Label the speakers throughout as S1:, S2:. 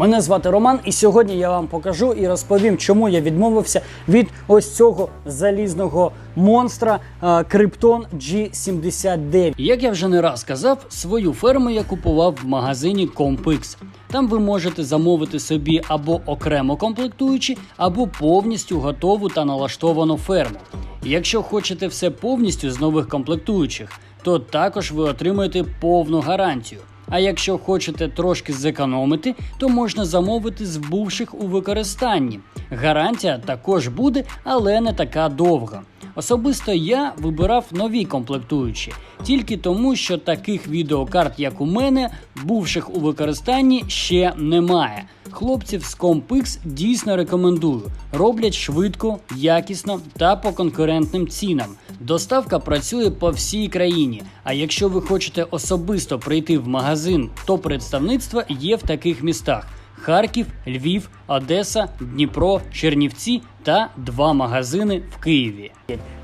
S1: Мене звати Роман, і сьогодні я вам покажу і розповім, чому я відмовився від ось цього залізного монстра е, Krypton G79. Як я вже не раз казав, свою ферму я купував в магазині Compix. Там ви можете замовити собі або окремо комплектуючі, або повністю готову та налаштовану ферму. Якщо хочете все повністю з нових комплектуючих, то також ви отримаєте повну гарантію. А якщо хочете трошки зекономити, то можна замовити з бувших у використанні. Гарантія також буде, але не така довга. Особисто я вибирав нові комплектуючі, тільки тому, що таких відеокарт, як у мене, бувших у використанні ще немає. Хлопців з Compix дійсно рекомендую. Роблять швидко, якісно та по конкурентним цінам. Доставка працює по всій країні. А якщо ви хочете особисто прийти в магазин, то представництво є в таких містах: Харків, Львів, Одеса, Дніпро, Чернівці та два магазини в Києві.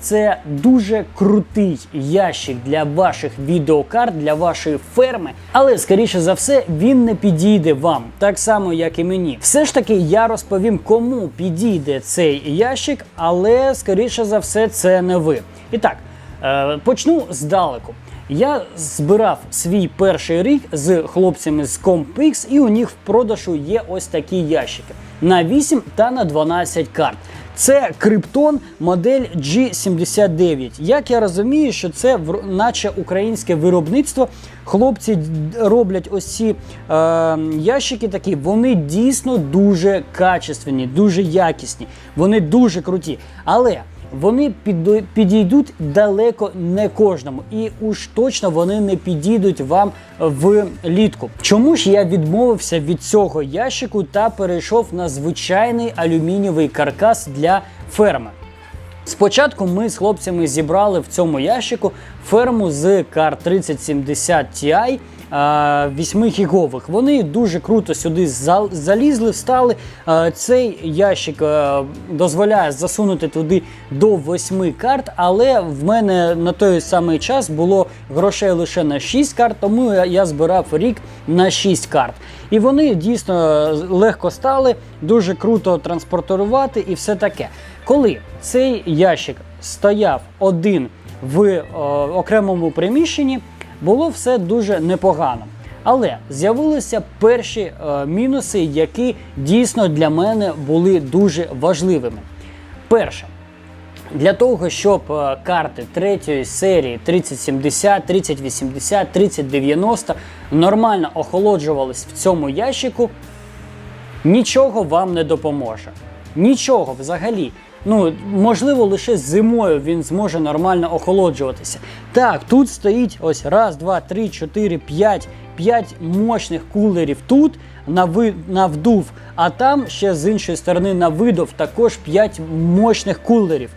S1: Це дуже крутий ящик для ваших відеокарт, для вашої ферми, але скоріше за все він не підійде вам, так само як і мені. Все ж таки, я розповім, кому підійде цей ящик, але скоріше за все це не ви. І так, е, почну здалеку. Я збирав свій перший рік з хлопцями з Compix, і у них в продажу є ось такі ящики на 8 та на 12 карт. Це Krypton модель G79. Як я розумію, що це наче українське виробництво. Хлопці роблять ось ці е, ящики такі, вони дійсно дуже качественні, дуже якісні, вони дуже круті. Але вони підійдуть далеко не кожному, і уж точно вони не підійдуть вам в літку. Чому ж я відмовився від цього ящику та перейшов на звичайний алюмінієвий каркас для ферми? Спочатку ми з хлопцями зібрали в цьому ящику ферму з CAR 3070 Ti. 8 гігових. Вони дуже круто сюди залізли, встали. Цей ящик е, дозволяє засунути туди до 8 карт, але в мене на той самий час було грошей лише на 6 карт, тому я- збирав рік на 6 карт. І вони дійсно е, легко стали, дуже круто транспортувати і все таке. Коли цей ящик стояв один в е, окремому приміщенні, було все дуже непогано. Але з'явилися перші е, мінуси, які дійсно для мене були дуже важливими. Перше, для того, щоб е, карти третьої серії 3070, 3080, 3090 нормально охолоджувались в цьому ящику, нічого вам не допоможе. Нічого взагалі. Ну, можливо, лише зимою він зможе нормально охолоджуватися. Так, тут стоїть ось раз, два, три, чотири, п'ять, п'ять мощних кулерів тут на, ви, на вдув, а там ще з іншої сторони на видов також 5 мощних кулерів.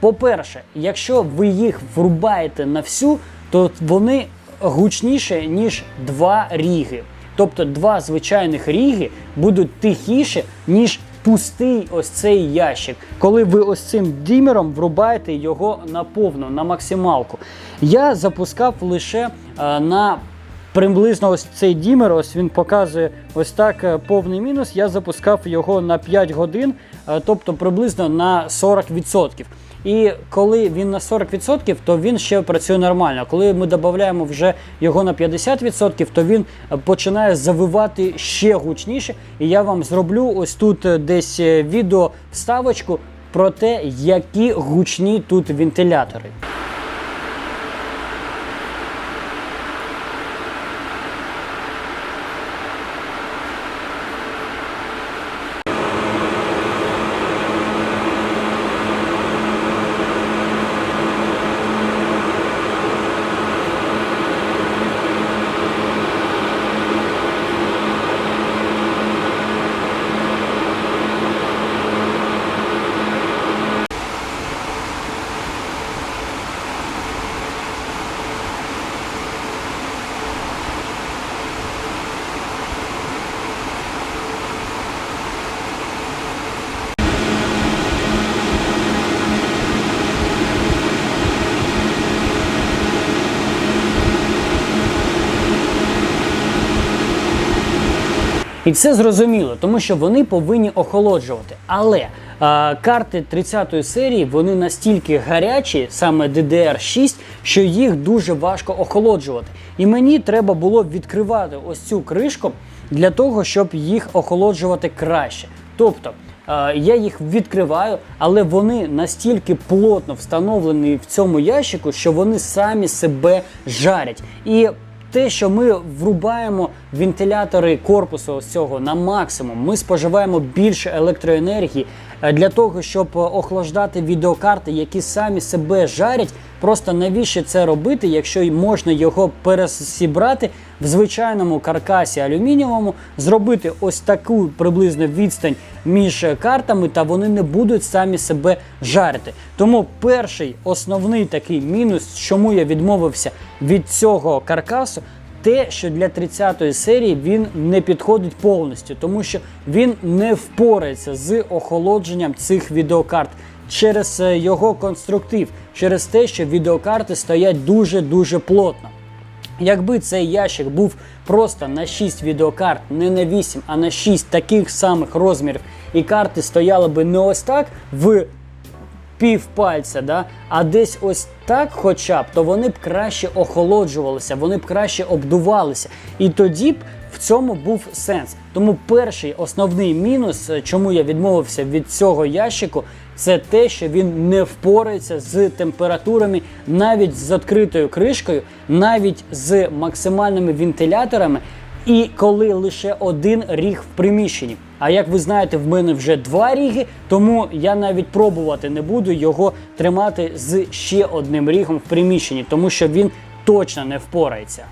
S1: По-перше, якщо ви їх врубаєте на всю, то вони гучніше, ніж два ріги. Тобто два звичайних ріги будуть тихіше, ніж пустий ось цей ящик, коли ви ось цим дімером врубаєте його на повну, на максималку. Я запускав лише е, на приблизно ось цей дімер, ось він показує ось так е, повний мінус. Я запускав його на 5 годин, е, тобто приблизно на 40%. І коли він на 40%, то він ще працює нормально. Коли ми додаємо вже його на 50%, то він е, починає завивати ще гучніше. І я вам зроблю ось тут е, десь е, відео вставочку про те, які гучні тут вентилятори. І це зрозуміло, тому що вони повинні охолоджувати. Але е, карти 30-ї серії вони настільки гарячі, саме DDR6, що їх дуже важко охолоджувати. І мені треба було відкривати ось цю кришку для того, щоб їх охолоджувати краще. Тобто е, я їх відкриваю, але вони настільки плотно встановлені в цьому ящику, що вони самі себе жарять. І те, що ми врубаємо вентилятори корпусу ось цього на максимум, ми споживаємо більше електроенергії для того, щоб е, охлаждати відеокарти, які самі себе жарять. Просто навіщо це робити, якщо можна його пересібрати в звичайному каркасі алюмінієвому, зробити ось таку приблизно відстань між картами, та вони не будуть самі себе жарити. Тому перший основний такий мінус, чому я відмовився від цього каркасу. Те, що для 30-ї серії він не підходить повністю, тому що він не впорається з охолодженням цих відеокарт через е, його конструктив, через те, що відеокарти стоять дуже-дуже плотно. Якби цей ящик був просто на 6 відеокарт, не на 8, а на 6 таких самих розмірів, і карти стояли би не ось так в пів пальця, да? а десь ось так, хоча б, то вони б краще охолоджувалися, вони б краще обдувалися. І тоді б в цьому був сенс. Тому перший основний мінус, е, чому я відмовився від цього ящику, це те, що він не впорається з температурами навіть з відкритою кришкою, навіть з максимальними вентиляторами. І коли лише один ріг в приміщенні. А як ви знаєте, в мене вже два ріги, тому я навіть пробувати не буду його тримати з ще одним рігом в приміщенні, тому що він точно не впорається.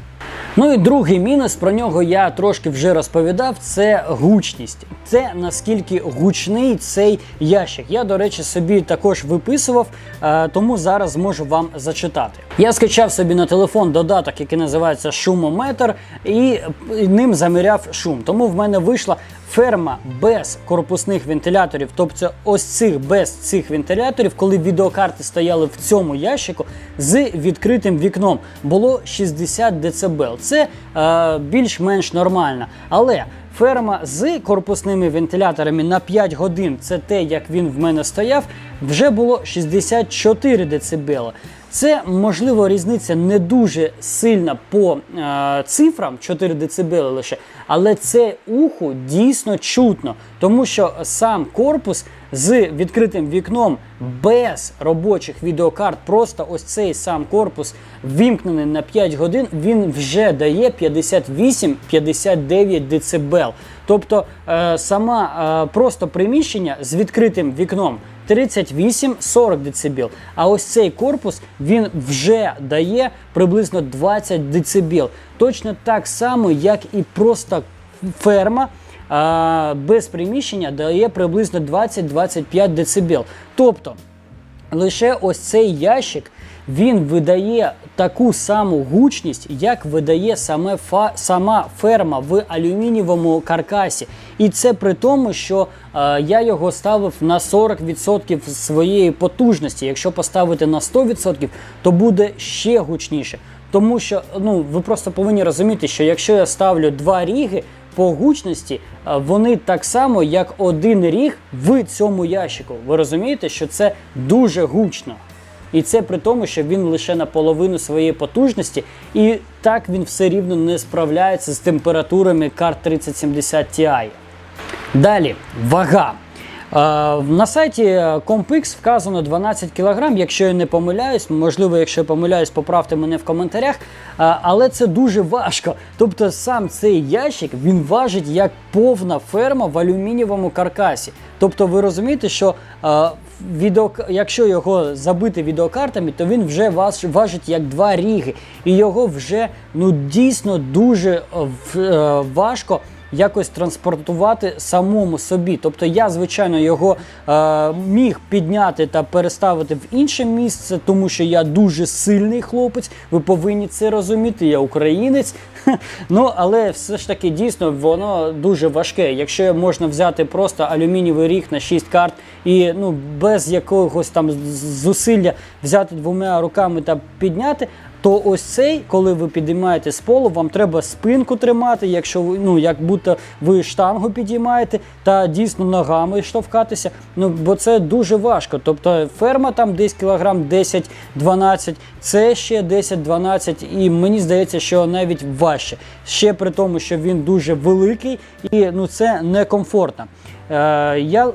S1: Ну і другий мінус, про нього я трошки вже розповідав, це гучність. Це наскільки гучний цей ящик. Я, до речі, собі також виписував, е, тому зараз можу вам зачитати. Я скачав собі на телефон додаток, який називається шумометр, і ним заміряв шум. Тому в мене вийшла ферма без корпусних вентиляторів, тобто ось цих без цих вентиляторів, коли відеокарти стояли в цьому ящику з відкритим вікном, було 60 дБ. Це е, більш-менш нормально. Але ферма з корпусними вентиляторами на 5 годин, це те, як він в мене стояв, вже було 64 дБ. Це можливо різниця не дуже сильна по е, цифрам 4 дБ лише, але це уху дійсно чутно, тому що сам корпус з відкритим вікном без робочих відеокарт, просто ось цей сам корпус вімкнений на 5 годин, він вже дає 58-59 дБ. Тобто е, сама е, просто приміщення з відкритим вікном. 38-40 дБ. А ось цей корпус він вже дає приблизно 20 дБ. Точно так само, як і просто ферма а, без приміщення дає приблизно 20-25 дБ. Тобто лише ось цей ящик він видає таку саму гучність, як видає саме фа, сама ферма в алюмінієвому каркасі. І це при тому, що е, я його ставив на 40% своєї потужності. Якщо поставити на 100%, то буде ще гучніше. Тому що ну, ви просто повинні розуміти, що якщо я ставлю два ріги по гучності, е, вони так само, як один ріг в цьому ящику. Ви розумієте, що це дуже гучно. І це при тому, що він лише наполовину своєї потужності, і так він все рівно не справляється з температурами карт 3070 Ti. Далі, вага. Е, На сайті CompX вказано 12 кг, якщо я не помиляюсь, можливо, якщо я помиляюсь, поправте мене в коментарях. Е, Але це дуже важко. Тобто сам цей ящик він важить як повна ферма в алюмінієвому каркасі. Тобто ви розумієте, що е, відео, якщо його забити відеокартами, то він вже важ, важить як два ріги. І його вже ну дійсно дуже е, е, важко якось транспортувати самому собі. Тобто я, звичайно, його е, міг підняти та переставити в інше місце, тому що я дуже сильний хлопець. Ви повинні це розуміти. Я українець. Ну, але все ж таки дійсно воно дуже важке. Якщо можна взяти просто алюмінієвий ріг на 6 карт і ну без якогось там зусилля взяти двома руками та підняти. То ось цей, коли ви підіймаєте з полу, вам треба спинку тримати, якщо ви ну як будто ви штангу підіймаєте, та дійсно ногами штовхатися. Ну бо це дуже важко. Тобто ферма там десь кілограм 10-12, це ще 10-12, і мені здається, що навіть важче. Ще при тому, що він дуже великий і ну це некомфортно. Е, я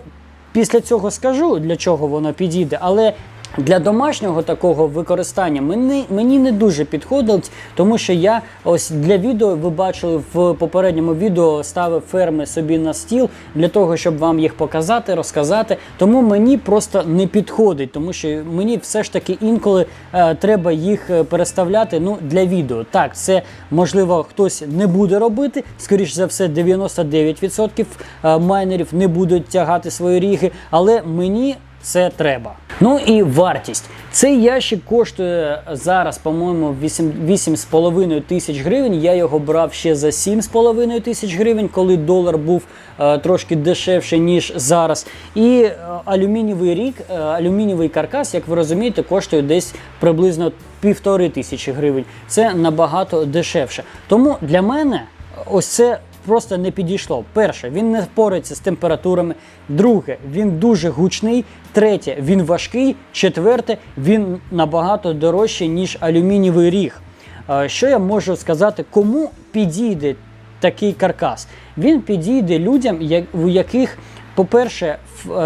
S1: після цього скажу, для чого воно підійде, але для домашнього такого використання мені, мені не дуже підходить, тому що я ось для відео ви бачили в попередньому відео ставив ферми собі на стіл для того, щоб вам їх показати, розказати. Тому мені просто не підходить, тому що мені все ж таки інколи е, треба їх е, переставляти ну, для відео. Так, це можливо хтось не буде робити. Скоріш за все, 99% е, майнерів не будуть тягати свої ріги, але мені це треба. Ну і вартість. Цей ящик коштує зараз, по-моєму, 8,5 тисяч гривень. Я його брав ще за 7,5 тисяч гривень, коли долар був е, трошки дешевше, ніж зараз. І е, алюмінієвий рік, е, алюмінієвий каркас, як ви розумієте, коштує десь приблизно півтори тисячі гривень. Це набагато дешевше. Тому для мене ось це просто не підійшло. Перше, він не впорається з температурами. Друге, він дуже гучний. Третє, він важкий. Четверте, він набагато дорожчий, ніж алюмінієвий ріг. Е, Що я можу сказати, кому підійде такий каркас? Він підійде людям, у яких. По-перше, е,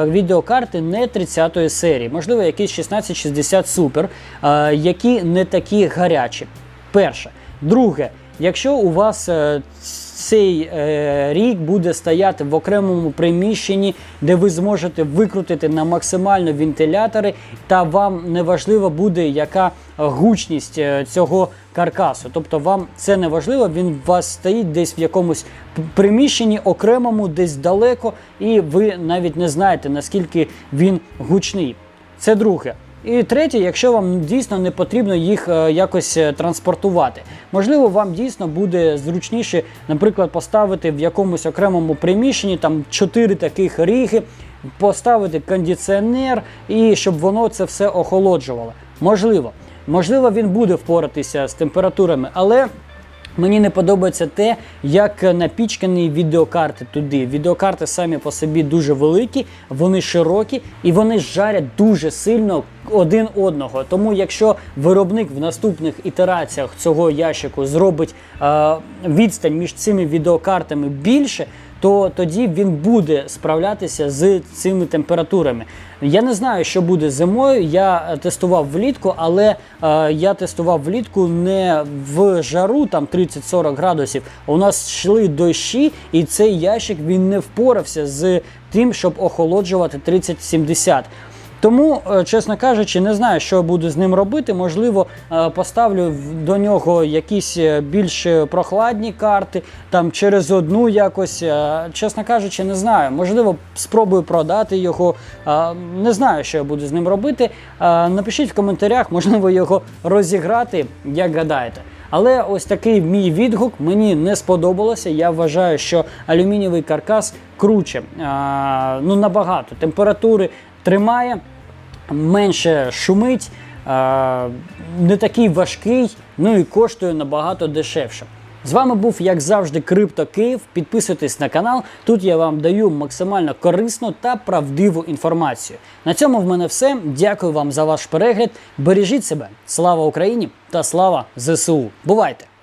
S1: відеокарти не 30-ї серії, можливо, якісь 1660 Super, е, які не такі гарячі. Перше. Друге, якщо у вас е, цей е, рік буде стояти в окремому приміщенні, де ви зможете викрутити на максимально вентилятори, та вам не важливо буде, яка гучність е, цього каркасу. Тобто вам це не важливо, він у вас стоїть десь в якомусь приміщенні окремому, десь далеко, і ви навіть не знаєте, наскільки він гучний. Це друге. І третє, якщо вам дійсно не потрібно їх е, якось е, транспортувати. Можливо, вам дійсно буде зручніше, наприклад, поставити в якомусь окремому приміщенні там чотири таких ріги, поставити кондиціонер і щоб воно це все охолоджувало. Можливо, можливо, він буде впоратися з температурами, але. Мені не подобається те, як напічкані відеокарти туди. Відеокарти самі по собі дуже великі, вони широкі і вони жарять дуже сильно один одного. Тому якщо виробник в наступних ітераціях цього ящику зробить е, відстань між цими відеокартами більше, то тоді він буде справлятися з цими температурами. Я не знаю, що буде зимою. Я е, тестував влітку, але е, я тестував влітку не в жару, там 30-40 градусів. У нас йшли дощі, і цей ящик він не впорався з тим, щоб охолоджувати 30-70. Тому, е, чесно кажучи, не знаю, що буду з ним робити. Можливо, е, поставлю до нього якісь е, більш прохладні карти, там через одну якось. Чесно кажучи, не знаю. Можливо, спробую продати його. Не знаю, що я буду з ним робити. Напишіть в коментарях, можливо, його розіграти, як гадаєте. Але ось такий мій відгук мені не сподобалося. Я вважаю, що алюмінієвий каркас круче, а, ну набагато. Температури тримає, менше шумить, а, не такий важкий, ну і коштує набагато дешевше. З вами був, як завжди, Крипто Київ. Підписуйтесь на канал. Тут я вам даю максимально корисну та правдиву інформацію. На цьому в мене все. Дякую вам за ваш перегляд. Бережіть себе. Слава Україні та слава ЗСУ. Бувайте!